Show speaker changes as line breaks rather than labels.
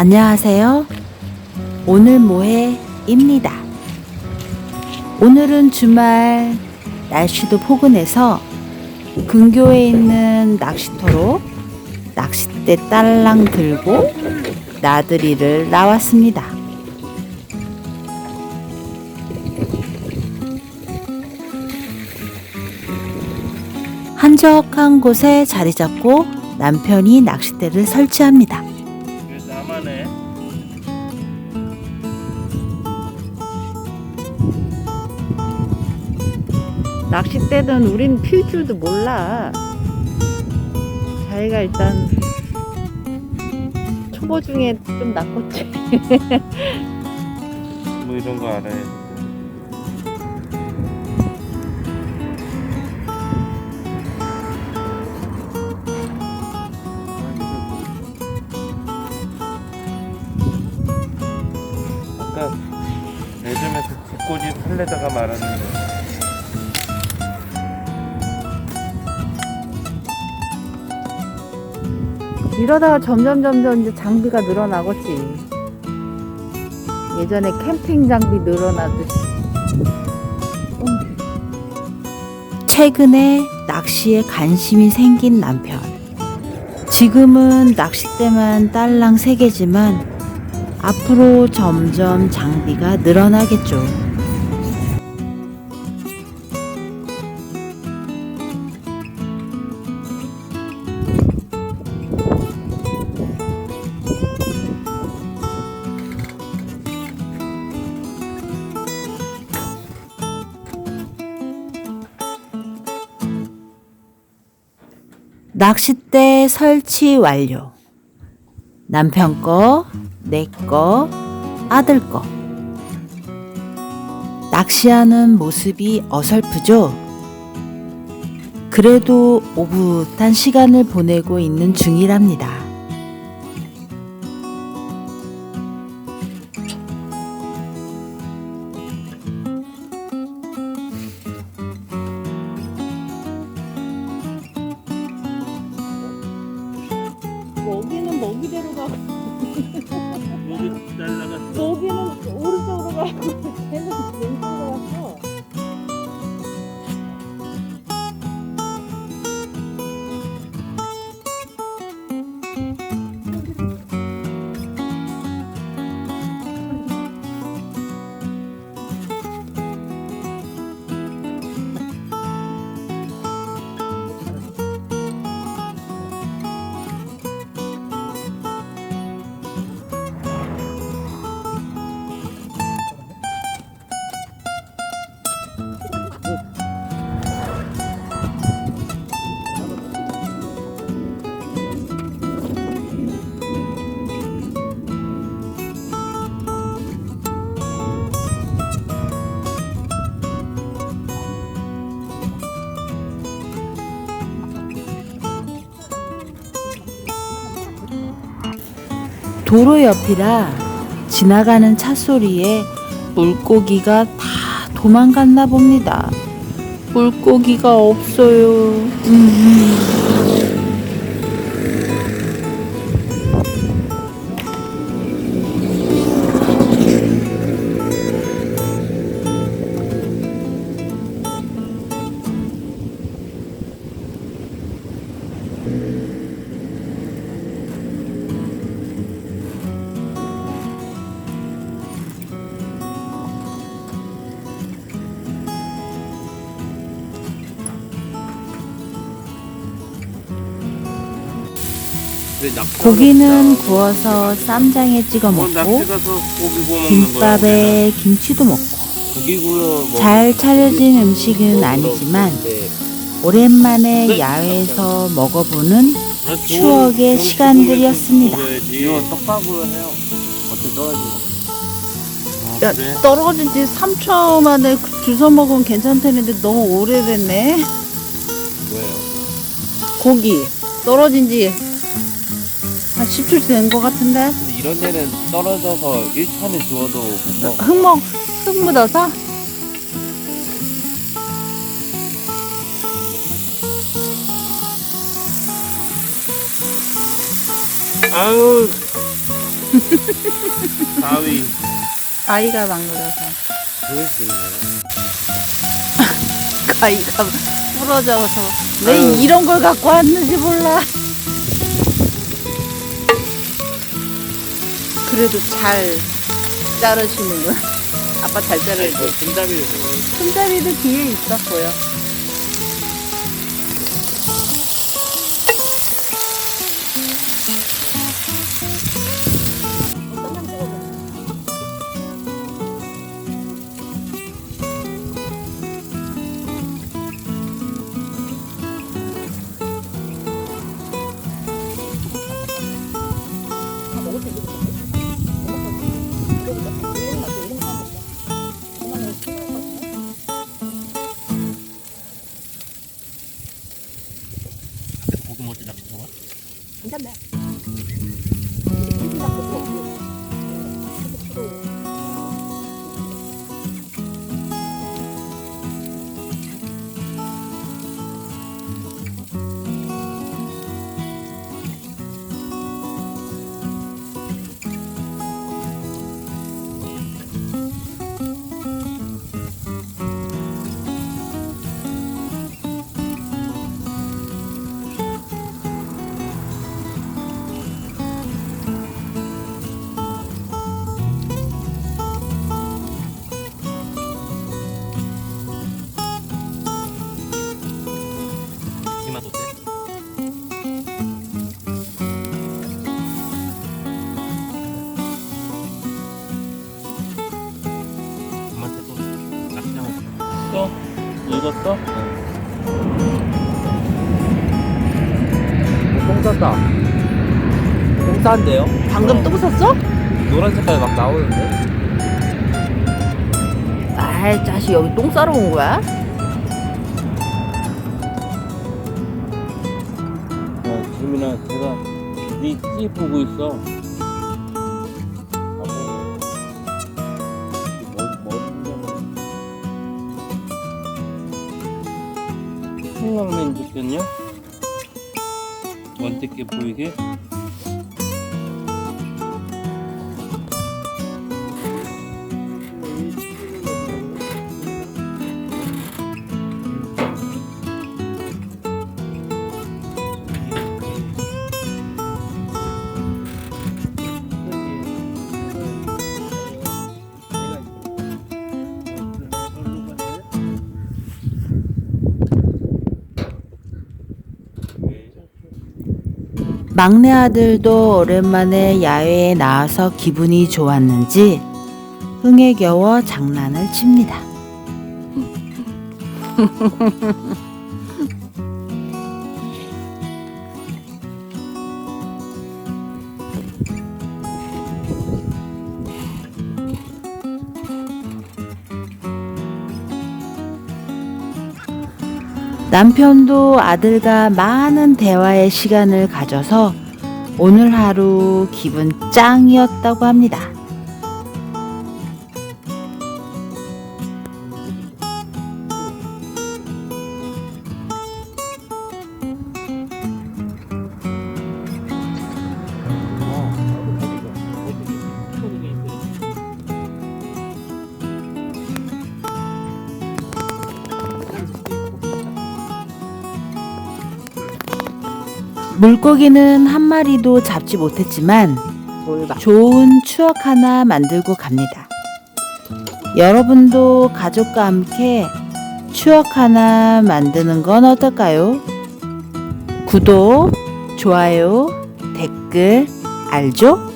안녕하세요. 오늘 뭐해입니다. 오늘은 주말 날씨도 포근해서 근교에 있는 낚시터로 낚싯대 딸랑 들고 나들이를 나왔습니다. 한적한 곳에 자리 잡고 남편이 낚싯대를 설치합니다. 낚싯대는 우린 필 줄도 몰라. 자기가 일단 초보 중에 좀 낚았지.
뭐 이런 거 알아야 아까 매점에서 뒷꽂이 살려다가 말았는데
이러다가 점점 점점 이제 장비가 늘어나겠지. 예전에 캠핑 장비 늘어나듯이. 최근에 낚시에 관심이 생긴 남편. 지금은 낚싯대만 딸랑 세 개지만 앞으로 점점 장비가 늘어나겠죠. 낚싯대 설치 완료. 남편 거, 내 거, 아들 거. 낚시하는 모습이 어설프죠? 그래도 오붓한 시간을 보내고 있는 중이랍니다. 도로 옆이라 지나가는 차 소리에 물고기가 다 도망갔나 봅니다. 물고기가 없어요. 음. 고기는 구워서 쌈장에 찍어 먹고
먹는 거야
김밥에 김치도 먹고. 잘 차려진 음식은 아니지만 오랜만에 야외에서 먹어보는 추억의 시간들이었습니다.
이거 떡밥으로 해요. 어때 떨어지고.
야,
그래?
떨어진 지 3초 만에 주워 먹으면 괜찮다는데 너무 오래됐네.
뭐예요?
고기. 떨어진 지 한 10초 된것 같은데.
근데 이런 데는 떨어져서 1차는 주워도 못 먹어
흙 먹, 흙 묻어서?
아유 가위.
가위가 망그려서
보일 수 있나요?
가위가 부러져서 왜
아유.
이런 걸 갖고 왔는지 몰라. 그래도 잘 자르시는군. 아빠 잘 자르지.
뭐 금자비를
손잡이도 뒤에 있었고요.
읽었어?
똥 쌌다. 똥 싼데요?
방금 똥 쌌어?
노란 색깔 막 나오는데?
아이 자식 여기 똥 싸러 온 거야?
어, 지민아, 제가 네찌 보고 있어. 생강맨 좋겠냐? 원태께 보이게?
막내 아들도 오랜만에 야외에 나와서 기분이 좋았는지 흥에 겨워 장난을 칩니다. 남편도 아들과 많은 대화의 시간을 가져서 오늘 하루 기분 짱이었다고 합니다. 물고기는 한 마리도 잡지 못했지만 좋은 추억 하나 만들고 갑니다. 여러분도 가족과 함께 추억 하나 만드는 건 어떨까요? 구독, 좋아요, 댓글, 알죠?